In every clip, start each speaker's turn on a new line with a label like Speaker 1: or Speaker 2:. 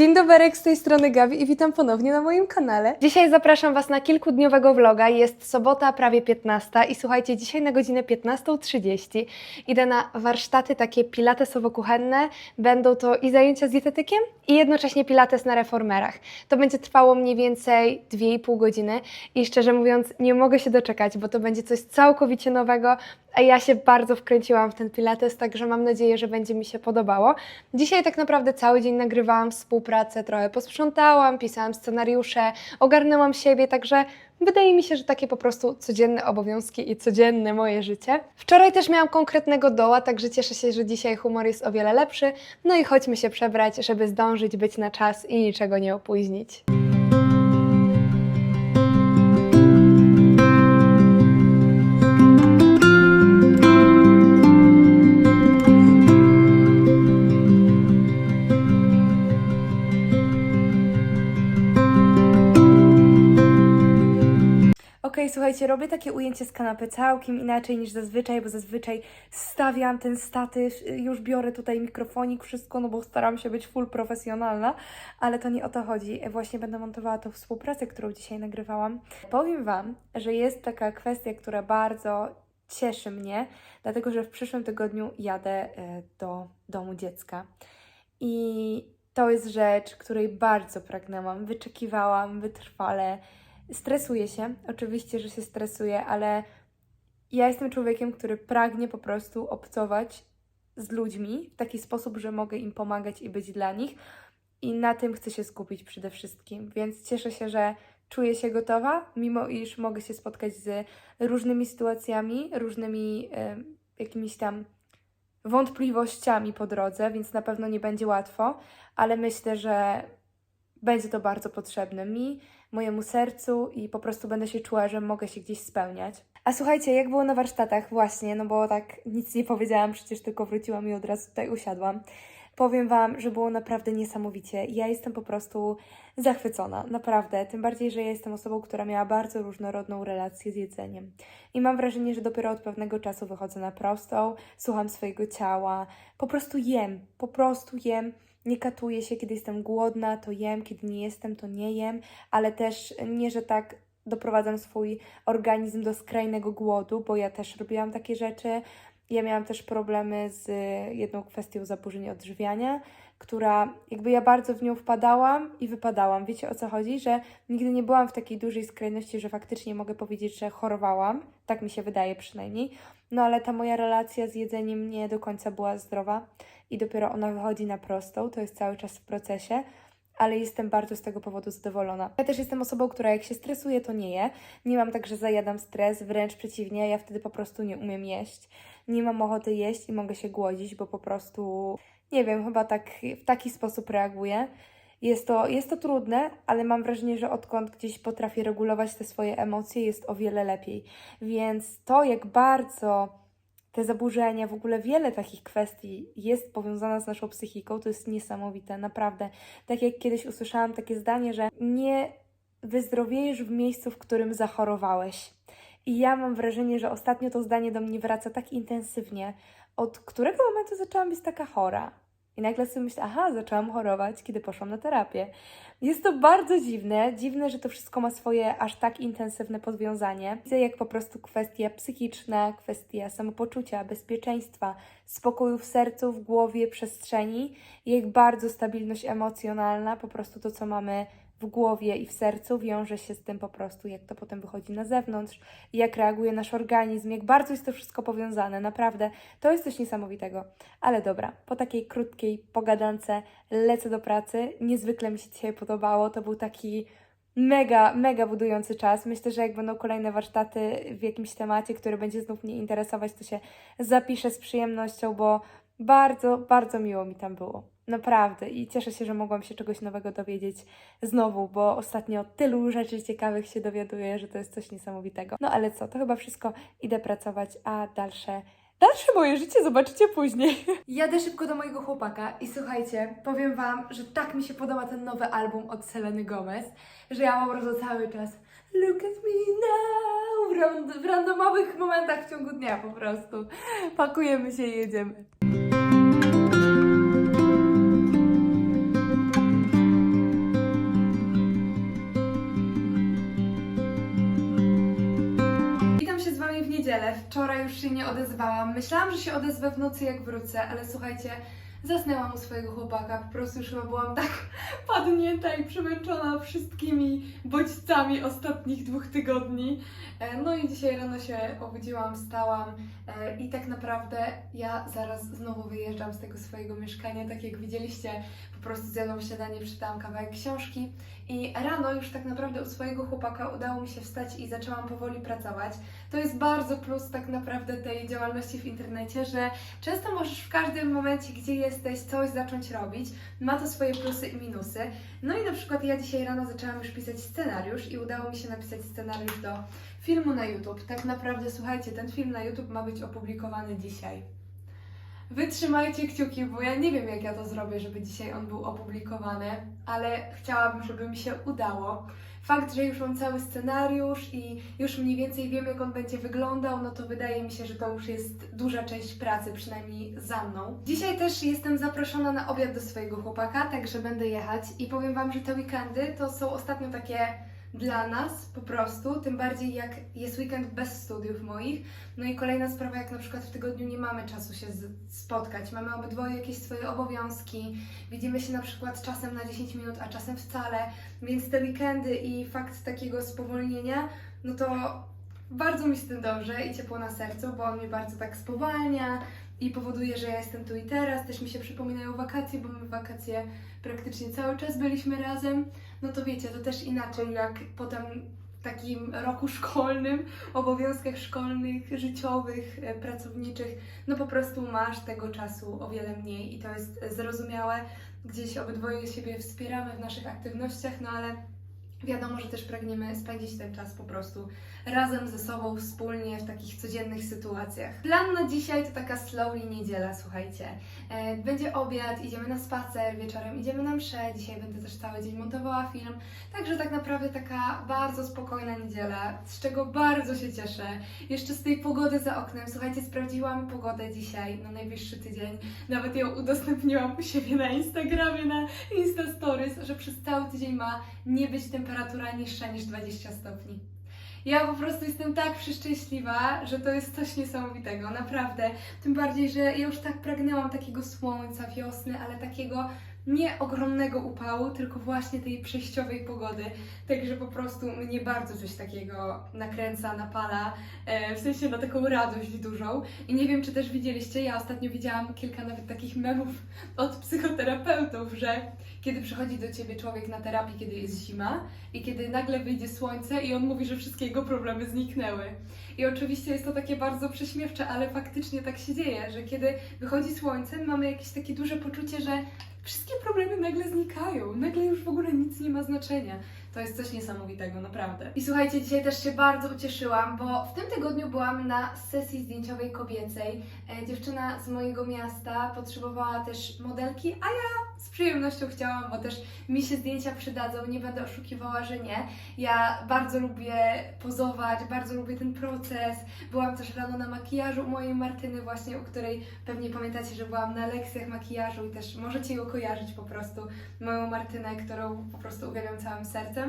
Speaker 1: Dzień dobry, z tej strony Gabi i witam ponownie na moim kanale. Dzisiaj zapraszam Was na kilkudniowego vloga. Jest sobota, prawie 15 i słuchajcie, dzisiaj na godzinę 15.30 idę na warsztaty takie pilatesowo-kuchenne. Będą to i zajęcia z dietetykiem i jednocześnie pilates na reformerach. To będzie trwało mniej więcej 2,5 godziny i szczerze mówiąc nie mogę się doczekać, bo to będzie coś całkowicie nowego, a ja się bardzo wkręciłam w ten pilates, także mam nadzieję, że będzie mi się podobało. Dzisiaj tak naprawdę cały dzień nagrywałam współpracę, trochę posprzątałam, pisałam scenariusze, ogarnęłam siebie, także wydaje mi się, że takie po prostu codzienne obowiązki i codzienne moje życie. Wczoraj też miałam konkretnego doła, także cieszę się, że dzisiaj humor jest o wiele lepszy. No i chodźmy się przebrać, żeby zdążyć być na czas i niczego nie opóźnić. Robię takie ujęcie z kanapy całkiem inaczej niż zazwyczaj, bo zazwyczaj stawiam ten statyw, y, już biorę tutaj mikrofonik, wszystko, no bo staram się być full profesjonalna, ale to nie o to chodzi. Właśnie będę montowała tą współpracę, którą dzisiaj nagrywałam. Powiem Wam, że jest taka kwestia, która bardzo cieszy mnie, dlatego że w przyszłym tygodniu jadę y, do domu dziecka. I to jest rzecz, której bardzo pragnęłam, wyczekiwałam wytrwale. Stresuję się, oczywiście, że się stresuję, ale ja jestem człowiekiem, który pragnie po prostu obcować z ludźmi w taki sposób, że mogę im pomagać i być dla nich. I na tym chcę się skupić przede wszystkim. Więc cieszę się, że czuję się gotowa, mimo iż mogę się spotkać z różnymi sytuacjami, różnymi e, jakimiś tam wątpliwościami po drodze, więc na pewno nie będzie łatwo, ale myślę, że będzie to bardzo potrzebne mi, mojemu sercu i po prostu będę się czuła, że mogę się gdzieś spełniać. A słuchajcie, jak było na warsztatach właśnie, no bo tak nic nie powiedziałam, przecież tylko wróciłam i od razu tutaj usiadłam. Powiem Wam, że było naprawdę niesamowicie. Ja jestem po prostu zachwycona, naprawdę. Tym bardziej, że ja jestem osobą, która miała bardzo różnorodną relację z jedzeniem. I mam wrażenie, że dopiero od pewnego czasu wychodzę na prostą, słucham swojego ciała, po prostu jem, po prostu jem. Nie katuję się, kiedy jestem głodna, to jem, kiedy nie jestem, to nie jem, ale też nie, że tak doprowadzam swój organizm do skrajnego głodu, bo ja też robiłam takie rzeczy. Ja miałam też problemy z jedną kwestią zaburzeń odżywiania, która jakby ja bardzo w nią wpadałam i wypadałam. Wiecie o co chodzi? Że nigdy nie byłam w takiej dużej skrajności, że faktycznie mogę powiedzieć, że chorowałam. Tak mi się wydaje przynajmniej. No ale ta moja relacja z jedzeniem nie do końca była zdrowa i dopiero ona wychodzi na prostą. To jest cały czas w procesie ale jestem bardzo z tego powodu zadowolona. Ja też jestem osobą, która jak się stresuje, to nie je. Nie mam tak, że zajadam stres, wręcz przeciwnie, ja wtedy po prostu nie umiem jeść. Nie mam ochoty jeść i mogę się głodzić, bo po prostu, nie wiem, chyba tak w taki sposób reaguję. Jest to, jest to trudne, ale mam wrażenie, że odkąd gdzieś potrafię regulować te swoje emocje, jest o wiele lepiej. Więc to, jak bardzo te zaburzenia, w ogóle wiele takich kwestii jest powiązana z naszą psychiką, to jest niesamowite, naprawdę. Tak jak kiedyś usłyszałam takie zdanie, że nie wyzdrowiejesz w miejscu, w którym zachorowałeś. I ja mam wrażenie, że ostatnio to zdanie do mnie wraca tak intensywnie, od którego momentu zaczęłam być taka chora. I nagle sobie myślę, aha, zaczęłam chorować, kiedy poszłam na terapię. Jest to bardzo dziwne, dziwne, że to wszystko ma swoje aż tak intensywne podwiązanie. Widzę, jak po prostu kwestia psychiczna, kwestia samopoczucia, bezpieczeństwa, spokoju w sercu, w głowie, przestrzeni, jak bardzo stabilność emocjonalna, po prostu to, co mamy w głowie i w sercu wiąże się z tym po prostu, jak to potem wychodzi na zewnątrz, jak reaguje nasz organizm, jak bardzo jest to wszystko powiązane. Naprawdę, to jest coś niesamowitego. Ale dobra, po takiej krótkiej pogadance lecę do pracy. Niezwykle mi się dzisiaj podobało. To był taki mega, mega budujący czas. Myślę, że jak będą kolejne warsztaty w jakimś temacie, który będzie znów mnie interesować, to się zapiszę z przyjemnością, bo bardzo, bardzo miło mi tam było. Naprawdę. I cieszę się, że mogłam się czegoś nowego dowiedzieć znowu, bo ostatnio tylu rzeczy ciekawych się dowiaduję, że to jest coś niesamowitego. No ale co, to chyba wszystko. Idę pracować, a dalsze Dalsze moje życie zobaczycie później. Jadę szybko do mojego chłopaka i słuchajcie, powiem Wam, że tak mi się podoba ten nowy album od Seleny Gomez, że ja po prostu cały czas look at me now w randomowych momentach w ciągu dnia po prostu. Pakujemy się i jedziemy. Już się nie odezwałam. Myślałam, że się odezwę w nocy jak wrócę, ale słuchajcie, zasnęłam u swojego chłopaka. Po prostu już chyba byłam tak padnięta i przemęczona wszystkimi bodźcami ostatnich dwóch tygodni. E, No i dzisiaj rano się obudziłam, wstałam e, i tak naprawdę ja zaraz znowu wyjeżdżam z tego swojego mieszkania. Tak jak widzieliście, po prostu zjadłam śniadanie, przeczytałam kawałek książki i rano już tak naprawdę u swojego chłopaka udało mi się wstać i zaczęłam powoli pracować. To jest bardzo plus tak naprawdę tej działalności w internecie, że często możesz w każdym momencie, gdzie jesteś, coś zacząć robić. Ma to swoje plusy i minusy. No i na przykład ja dzisiaj rano zaczęłam już pisać scenariusz i udało mi się napisać scenariusz do filmu na YouTube. Tak naprawdę, słuchajcie, ten film na YouTube ma być opublikowany dzisiaj. Wytrzymajcie kciuki, bo ja nie wiem, jak ja to zrobię, żeby dzisiaj on był opublikowany, ale chciałabym, żeby mi się udało. Fakt, że już mam cały scenariusz i już mniej więcej wiem, jak on będzie wyglądał, no to wydaje mi się, że to już jest duża część pracy, przynajmniej za mną. Dzisiaj też jestem zaproszona na obiad do swojego chłopaka, także będę jechać i powiem Wam, że te weekendy to są ostatnio takie dla nas po prostu, tym bardziej jak jest weekend bez studiów moich. No i kolejna sprawa, jak na przykład w tygodniu nie mamy czasu się spotkać, mamy obydwoje jakieś swoje obowiązki, widzimy się na przykład czasem na 10 minut, a czasem wcale, więc te weekendy i fakt takiego spowolnienia, no to bardzo mi z tym dobrze i ciepło na sercu, bo on mnie bardzo tak spowalnia i powoduje, że ja jestem tu i teraz. Też mi się przypominają wakacje, bo my wakacje praktycznie cały czas byliśmy razem. No to wiecie, to też inaczej jak potem takim roku szkolnym, obowiązkach szkolnych, życiowych, e, pracowniczych, no po prostu masz tego czasu o wiele mniej i to jest zrozumiałe. Gdzieś obydwoje siebie wspieramy w naszych aktywnościach, no ale wiadomo, że też pragniemy spędzić ten czas po prostu razem ze sobą, wspólnie w takich codziennych sytuacjach. Plan na dzisiaj to taka slowly niedziela, słuchajcie. E, Będzie obiad, idziemy na spacer, wieczorem idziemy na mszę, dzisiaj będę też cały dzień montowała film, także tak naprawdę taka bardzo spokojna niedziela, z czego bardzo się cieszę. Jeszcze z tej pogody za oknem, słuchajcie, sprawdziłam pogodę dzisiaj na najbliższy tydzień, nawet ją udostępniłam u siebie na Instagramie, na Insta Stories, że przez cały tydzień ma nie być temperatura niższa niż 20 stopni. Ja po prostu jestem tak przeszczęśliwa, że to jest coś niesamowitego, naprawdę. Tym bardziej, że ja już tak pragnęłam takiego słońca, wiosny, ale takiego nie ogromnego upału, tylko właśnie tej przejściowej pogody. Także po prostu mnie bardzo coś takiego nakręca, napala, e, w sensie na taką radość dużą. I nie wiem, czy też widzieliście, ja ostatnio widziałam kilka nawet takich memów od psychoterapeutów, że kiedy przychodzi do ciebie człowiek na terapii, kiedy jest zima i kiedy nagle wyjdzie słońce i on mówi, że wszystkie jego problemy zniknęły. I oczywiście jest to takie bardzo prześmiewcze, ale faktycznie tak się dzieje, że kiedy wychodzi słońce, mamy jakieś takie duże poczucie, że wszystkie problemy nagle znikają, nagle już w ogóle nic nie ma znaczenia. To jest coś niesamowitego, naprawdę. I słuchajcie, dzisiaj też się bardzo ucieszyłam, bo w tym tygodniu byłam na sesji zdjęciowej kobiecej. E, dziewczyna z mojego miasta potrzebowała też modelki, a ja z przyjemnością chciałam, bo też mi się zdjęcia przydadzą, nie będę oszukiwała, że nie. Ja bardzo lubię pozować, bardzo lubię ten proces. Byłam też rano na makijażu u mojej Martyny właśnie, u której pewnie pamiętacie, że byłam na lekcjach makijażu i też możecie ją kojarzyć po prostu, moją Martynę, którą po prostu uwielbiam całym sercem.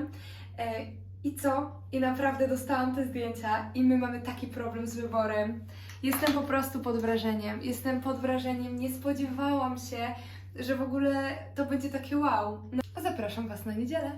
Speaker 1: E, I co? I naprawdę dostałam te zdjęcia i my mamy taki problem z wyborem. Jestem po prostu pod wrażeniem. Jestem pod wrażeniem. Nie spodziewałam się, że w ogóle to będzie takie wow. No, a zapraszam Was na niedzielę.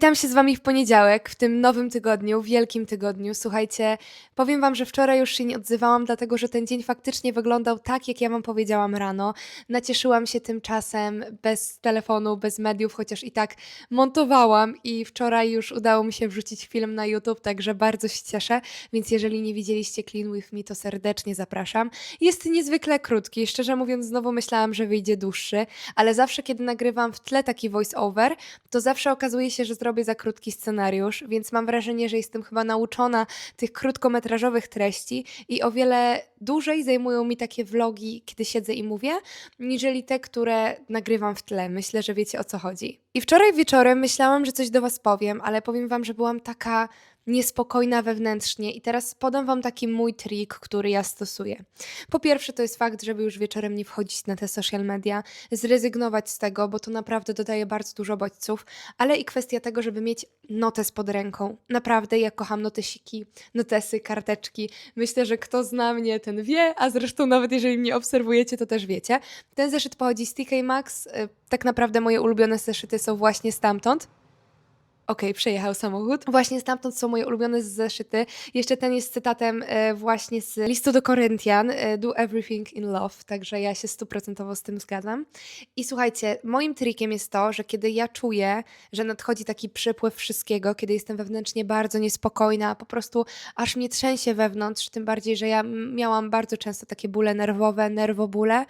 Speaker 1: Witam się z Wami w poniedziałek, w tym nowym tygodniu, wielkim tygodniu. Słuchajcie, powiem Wam, że wczoraj już się nie odzywałam, dlatego że ten dzień faktycznie wyglądał tak, jak ja Wam powiedziałam rano. Nacieszyłam się tym czasem bez telefonu, bez mediów, chociaż i tak montowałam i wczoraj już udało mi się wrzucić film na YouTube, także bardzo się cieszę. Więc jeżeli nie widzieliście Clean With Me, to serdecznie zapraszam. Jest niezwykle krótki, szczerze mówiąc, znowu myślałam, że wyjdzie dłuższy, ale zawsze, kiedy nagrywam w tle taki voice over, to zawsze okazuje się, że że zrobię za krótki scenariusz, więc mam wrażenie, że jestem chyba nauczona tych krótkometrażowych treści i o wiele dłużej zajmują mi takie vlogi, kiedy siedzę i mówię, niżeli te, które nagrywam w tle. Myślę, że wiecie o co chodzi. I wczoraj wieczorem myślałam, że coś do Was powiem, ale powiem Wam, że byłam taka niespokojna wewnętrznie i teraz podam Wam taki mój trik, który ja stosuję. Po pierwsze, to jest fakt, żeby już wieczorem nie wchodzić na te social media, zrezygnować z tego, bo to naprawdę dodaje bardzo dużo bodźców, ale i kwestia tego, żeby mieć notes pod ręką. Naprawdę, ja kocham notesiki, notesy, karteczki. Myślę, że kto zna mnie, ten wie, a zresztą nawet jeżeli mnie obserwujecie, to też wiecie. Ten zeszyt pochodzi z TK Maxx. y, Tak naprawdę moje ulubione zeszyty są właśnie stamtąd. Okej, przejechał samochód. Właśnie stamtąd są moje ulubione zeszyty. Jeszcze ten jest cytatem e, właśnie z listu do Koryntian, e, do everything in love, także ja się stuprocentowo z tym zgadzam. I słuchajcie, moim trikiem jest to, że kiedy ja czuję, że nadchodzi taki przypływ wszystkiego, kiedy jestem wewnętrznie bardzo niespokojna, po prostu aż mnie trzęsie wewnątrz, tym bardziej, że ja miałam bardzo często takie bóle nerwowe, nerwobóle,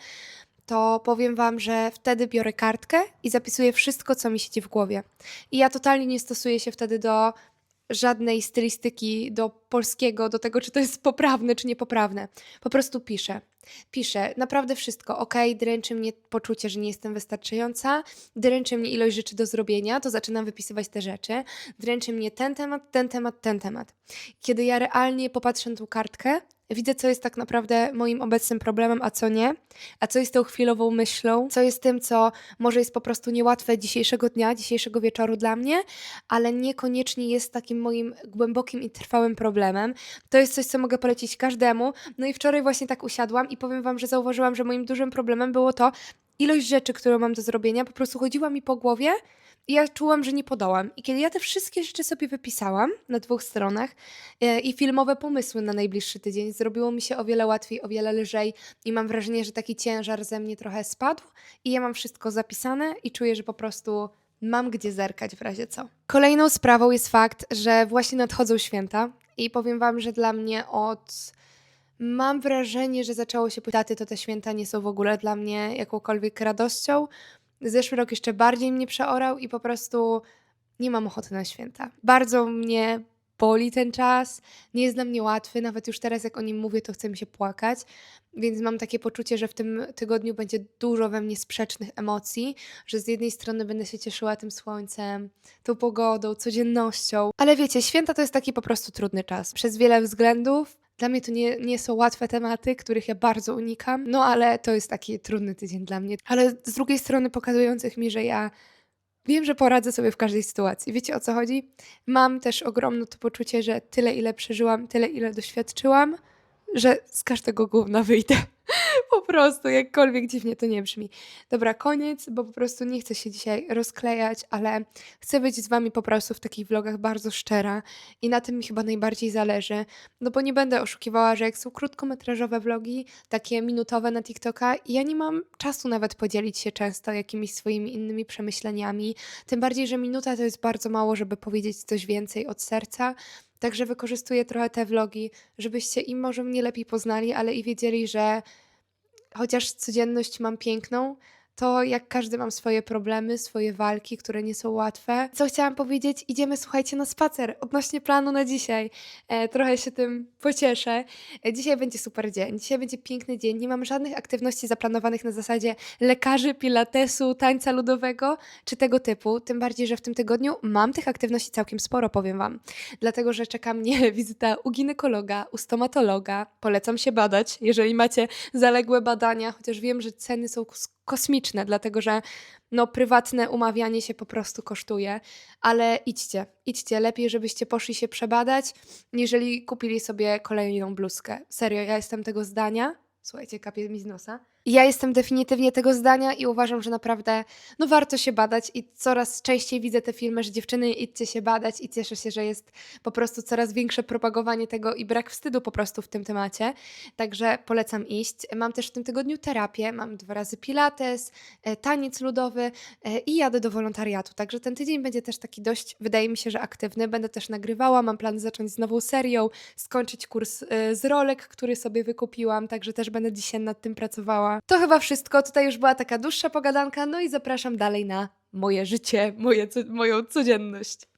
Speaker 1: to powiem Wam, że wtedy biorę kartkę i zapisuję wszystko, co mi siedzi w głowie. I ja totalnie nie stosuję się wtedy do żadnej stylistyki, do polskiego, do tego, czy to jest poprawne, czy niepoprawne. Po prostu piszę. Piszę naprawdę wszystko. Ok, dręczy mnie poczucie, że nie jestem wystarczająca, dręczy mnie ilość rzeczy do zrobienia, to zaczynam wypisywać te rzeczy. Dręczy mnie ten temat, ten temat, ten temat. Kiedy ja realnie popatrzę na tą kartkę, widzę, co jest tak naprawdę moim obecnym problemem, a co nie, a co jest tą chwilową myślą, co jest tym, co może jest po prostu niełatwe dzisiejszego dnia, dzisiejszego wieczoru dla mnie, ale niekoniecznie jest takim moim głębokim i trwałym problemem. To jest coś, co mogę polecić każdemu. No i wczoraj właśnie tak usiadłam i powiem Wam, że zauważyłam, że moim dużym problemem było to, ilość rzeczy, którą mam do zrobienia, po prostu chodziła mi po głowie ja czułam, że nie podołam. I kiedy ja te wszystkie rzeczy sobie wypisałam na dwóch stronach e, i filmowe pomysły na najbliższy tydzień, zrobiło mi się o wiele łatwiej, o wiele lżej i mam wrażenie, że taki ciężar ze mnie trochę spadł i ja mam wszystko zapisane i czuję, że po prostu mam gdzie zerkać w razie co. Kolejną sprawą jest fakt, że właśnie nadchodzą święta i powiem Wam, że dla mnie od Mam wrażenie, że zaczęło się daty, to te święta nie są w ogóle dla mnie jakąkolwiek radością. Zeszły rok jeszcze bardziej mnie przeorał i po prostu nie mam ochoty na święta. Bardzo mnie boli ten czas, nie jest dla mnie łatwy, nawet już teraz jak o nim mówię, to chce mi się płakać, więc mam takie poczucie, że w tym tygodniu będzie dużo we mnie sprzecznych emocji, że z jednej strony będę się cieszyła tym słońcem, tą pogodą, codziennością, ale wiecie, święta to jest taki po prostu trudny czas. Przez wiele względów, dla mnie to nie, nie są łatwe tematy, których ja bardzo unikam, no ale to jest taki trudny tydzień dla mnie. Ale z drugiej strony pokazujących mi, że ja wiem, że poradzę sobie w każdej sytuacji. Wiecie o co chodzi? Mam też ogromne to poczucie, że tyle ile przeżyłam, tyle ile doświadczyłam, że z każdego gówna wyjdę. Po prostu, jakkolwiek dziwnie to nie brzmi. Dobra, koniec, bo po prostu nie chcę się dzisiaj rozklejać, ale chcę być z Wami po prostu w takich vlogach bardzo szczera i na tym mi chyba najbardziej zależy. No bo nie będę oszukiwała, że jak są krótkometrażowe vlogi, takie minutowe na TikToka, ja nie mam czasu nawet podzielić się często jakimiś swoimi innymi przemyśleniami. Tym bardziej, że minuta to jest bardzo mało, żeby powiedzieć coś więcej od serca. Także wykorzystuję trochę te vlogi, żebyście i może mnie lepiej poznali, ale i wiedzieli, że chociaż codzienność mam piękną, to jak każdy mam swoje problemy, swoje walki, które nie są łatwe. Co chciałam powiedzieć? Idziemy, słuchajcie, na spacer odnośnie planu na dzisiaj. E, trochę się tym pocieszę. E, dzisiaj będzie super dzień. Dzisiaj będzie piękny dzień. Nie mam żadnych aktywności zaplanowanych na zasadzie lekarzy, pilatesu, tańca ludowego czy tego typu. Tym bardziej, że w tym tygodniu mam tych aktywności całkiem sporo, powiem Wam. Dlatego, że czeka mnie wizyta u ginekologa, u stomatologa. Polecam się badać, jeżeli macie zaległe badania, chociaż wiem, że ceny są kosmiczne, dlatego że no, prywatne umawianie się po prostu kosztuje, ale idźcie, idźcie. Lepiej, żebyście poszli się przebadać, niżeli kupili sobie kolejną bluzkę. Serio, ja jestem tego zdania. Słuchajcie, kapie mi z nosa. Ja jestem definitywnie tego zdania i uważam, że naprawdę no warto się badać i coraz częściej widzę te filmy, że dziewczyny idźcie się badać i cieszę się, że jest po prostu coraz większe propagowanie tego i brak wstydu po prostu w tym temacie. Także polecam iść. Mam też w tym tygodniu terapię, mam dwa razy pilates, e, taniec ludowy e, i jadę do wolontariatu. Także ten tydzień będzie też taki dość, wydaje mi się, że aktywny. Będę też nagrywała, mam plan zacząć z nową serią, skończyć kurs e, z rolek, który sobie wykupiłam, także też będę dzisiaj nad tym pracowała. To chyba wszystko. Tutaj już była taka dłuższa pogadanka, no i zapraszam dalej na moje życie, moje, moją codzienność.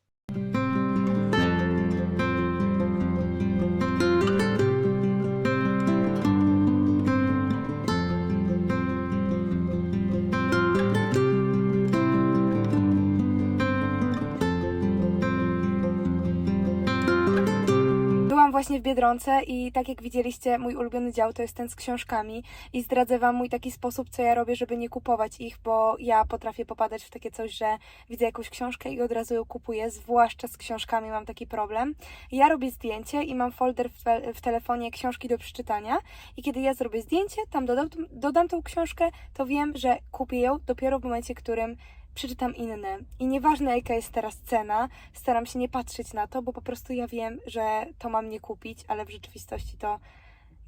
Speaker 1: Właśnie w Biedronce i tak jak widzieliście, mój ulubiony dział to jest ten z książkami i zdradzę Wam mój taki sposób, co ja robię, żeby nie kupować ich, bo ja potrafię popadać w takie coś, że widzę jakąś książkę i od razu ją kupuję, zwłaszcza z książkami mam taki problem. Ja robię zdjęcie i mam folder w, w telefonie książki do przeczytania i kiedy ja zrobię zdjęcie, tam dodam, dodam tą książkę, to wiem, że kupię ją dopiero w momencie, w którym przeczytam inne. I nieważne jaka jest teraz cena, staram się nie patrzeć na to, bo po prostu ja wiem, że to mam nie kupić, ale w rzeczywistości to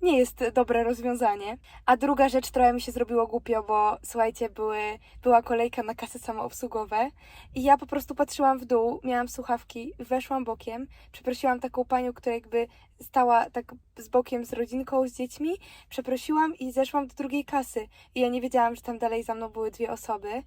Speaker 1: nie jest dobre rozwiązanie. A druga rzecz, trochę mi się zrobiło głupio, bo słuchajcie, były, była kolejka na kasy samoobsługowe i ja po prostu patrzyłam w dół, miałam słuchawki, weszłam bokiem, przeprosiłam taką panią, która jakby stała tak z bokiem z rodzinką, z dziećmi, przeprosiłam i zeszłam do drugiej kasy. I ja nie wiedziałam, że tam dalej za mną były dwie osoby.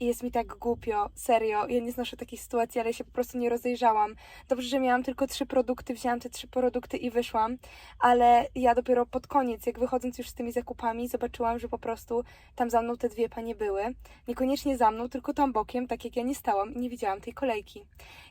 Speaker 1: I jest mi tak głupio, serio. Ja nie znoszę takiej sytuacji, ale się po prostu nie rozejrzałam. Dobrze, że miałam tylko trzy produkty, wzięłam te trzy produkty i wyszłam, ale ja dopiero pod koniec, jak wychodząc już z tymi zakupami, zobaczyłam, że po prostu tam za mną te dwie panie były. Niekoniecznie za mną, tylko tam bokiem, tak jak ja nie stałam i nie widziałam tej kolejki.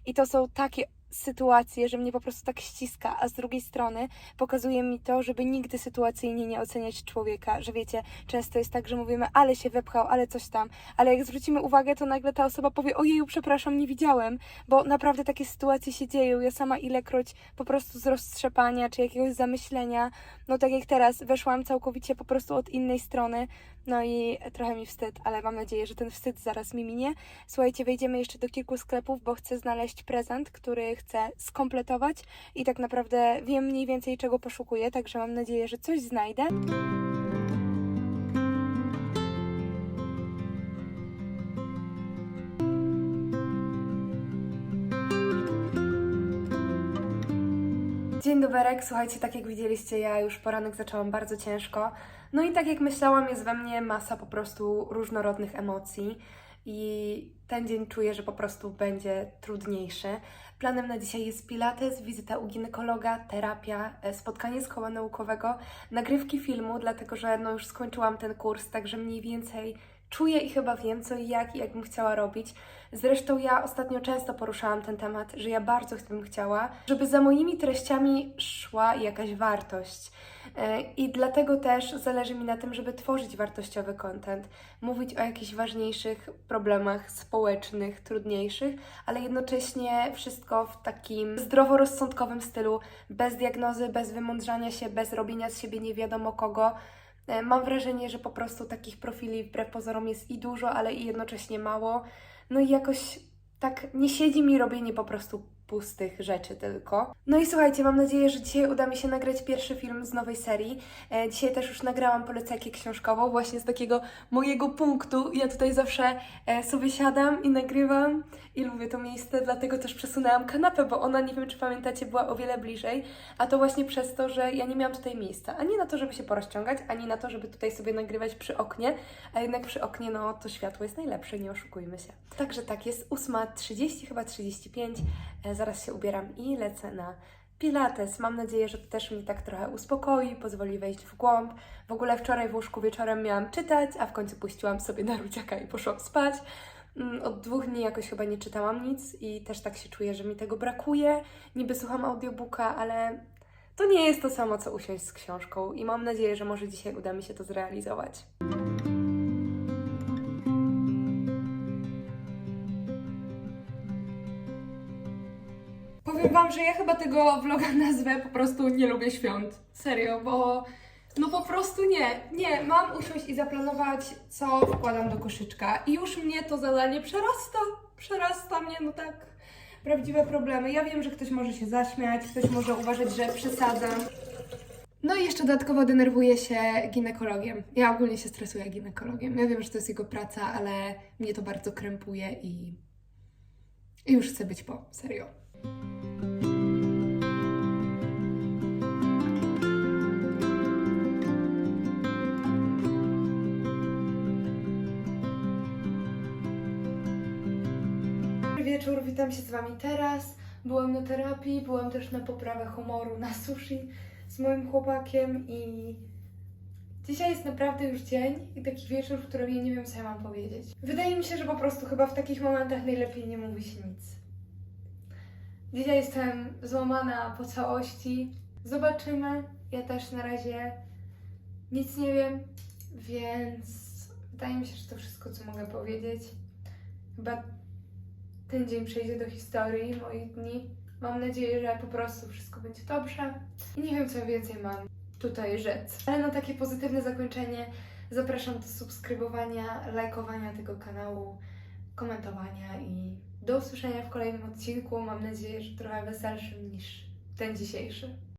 Speaker 1: I to są takie sytuacje, że mnie po prostu tak ściska, a z drugiej strony pokazuje mi to, żeby nigdy sytuacyjnie nie oceniać człowieka, że wiecie, często jest tak, że mówimy, ale się wepchał, ale coś tam, ale jak zwrócimy uwagę, to nagle ta osoba powie, ojeju, przepraszam, nie widziałem, bo naprawdę takie sytuacje się dzieją. Ja sama ilekroć po prostu z roztrzepania czy jakiegoś zamyślenia, no tak jak teraz, weszłam całkowicie po prostu od innej strony, no i trochę mi wstyd, ale mam nadzieję, że ten wstyd zaraz mi minie. Słuchajcie, wejdziemy jeszcze do kilku sklepów, bo chcę znaleźć prezent, który chcę skompletować i tak naprawdę wiem mniej więcej czego poszukuję, także mam nadzieję, że coś znajdę. Dzień doberek, słuchajcie, tak jak widzieliście, ja już poranek zaczęłam bardzo ciężko. No i tak jak myślałam, jest we mnie masa po prostu różnorodnych emocji i ten dzień czuję, że po prostu będzie trudniejszy. Planem na dzisiaj jest pilates, wizyta u ginekologa, terapia, e, spotkanie z koła naukowego, nagrywki filmu, dlatego że no już skończyłam ten kurs, także mniej więcej czuję i chyba wiem co i jak i jak bym chciała robić. Zresztą ja ostatnio często poruszałam ten temat, że ja bardzo bym chciała, żeby za moimi treściami szła jakaś wartość. E, I dlatego też zależy mi na tym, żeby tworzyć wartościowy content, mówić o jakichś ważniejszych problemach społecznych, trudniejszych, ale jednocześnie wszystko w takim zdroworozsądkowym stylu, bez diagnozy, bez wymądrzania się, bez robienia z siebie nie wiadomo kogo. E, Mam wrażenie, że po prostu takich profili wbrew pozorom jest i dużo, ale i jednocześnie mało. No i jakoś tak nie siedzi mi robienie po prostu pustych rzeczy tylko. No i słuchajcie, mam nadzieję, że dzisiaj uda mi się nagrać pierwszy film z nowej serii. E, dzisiaj też już nagrałam polecajkę książkową, właśnie z takiego mojego punktu. Ja tutaj zawsze e, sobie siadam i nagrywam i lubię to miejsce, dlatego też przesunęłam kanapę, bo ona, nie wiem czy pamiętacie, była o wiele bliżej, a to właśnie przez to, że ja nie miałam tutaj miejsca, ani na to, żeby się porozciągać, ani na to, żeby tutaj sobie nagrywać przy oknie, a jednak przy oknie, no to światło jest najlepsze, nie oszukujmy się. Także tak, jest 8.30, chyba 35, e, zaraz się ubieram i lecę na Pilates. Mam nadzieję, że to też mnie tak trochę uspokoi, pozwoli wejść w głąb. W ogóle wczoraj w łóżku wieczorem miałam czytać, a w końcu puściłam sobie Naruciaka i poszłam spać. Mm, Od dwóch dni jakoś chyba nie czytałam nic i też tak się czuję, że mi tego brakuje. Niby słucham audiobooka, ale to nie jest to samo, co usiąść z książką i mam nadzieję, że może dzisiaj uda mi się to zrealizować. Powiem Wam, że ja chyba tego vloga nazwę po prostu nie lubię świąt. Serio, bo no po prostu nie. Nie, mam usiąść i zaplanować, co wkładam do koszyczka. I już mnie to zadanie przerasta. Przerasta mnie, no tak. Prawdziwe problemy. Ja wiem, że ktoś może się zaśmiać, ktoś może uważać, że przesadzam. No i jeszcze dodatkowo denerwuję się ginekologiem. Ja ogólnie się stresuję ginekologiem. Ja wiem, że to jest jego praca, ale mnie to bardzo krępuje i, i już chcę być po. Serio. Witam się z Wami teraz. Byłam na terapii, byłam też na poprawę humoru na sushi z moim chłopakiem i dzisiaj jest naprawdę już dzień i taki wieczór, w którym ja nie wiem, co ja mam powiedzieć. Wydaje mi się, że po prostu chyba w takich momentach najlepiej nie mówi się nic. Dzisiaj jestem złamana po całości. Zobaczymy. Ja też na razie nic nie wiem, więc wydaje mi się, że to wszystko, co mogę powiedzieć. Chyba ten dzień przejdzie do historii moich dni. Mam nadzieję, że po prostu wszystko będzie dobrze. I nie wiem, co więcej mam tutaj rzec. Ale na takie pozytywne zakończenie zapraszam do subskrybowania, lajkowania tego kanału, komentowania i do usłyszenia w kolejnym odcinku. Mam nadzieję, że trochę weselszym niż ten dzisiejszy.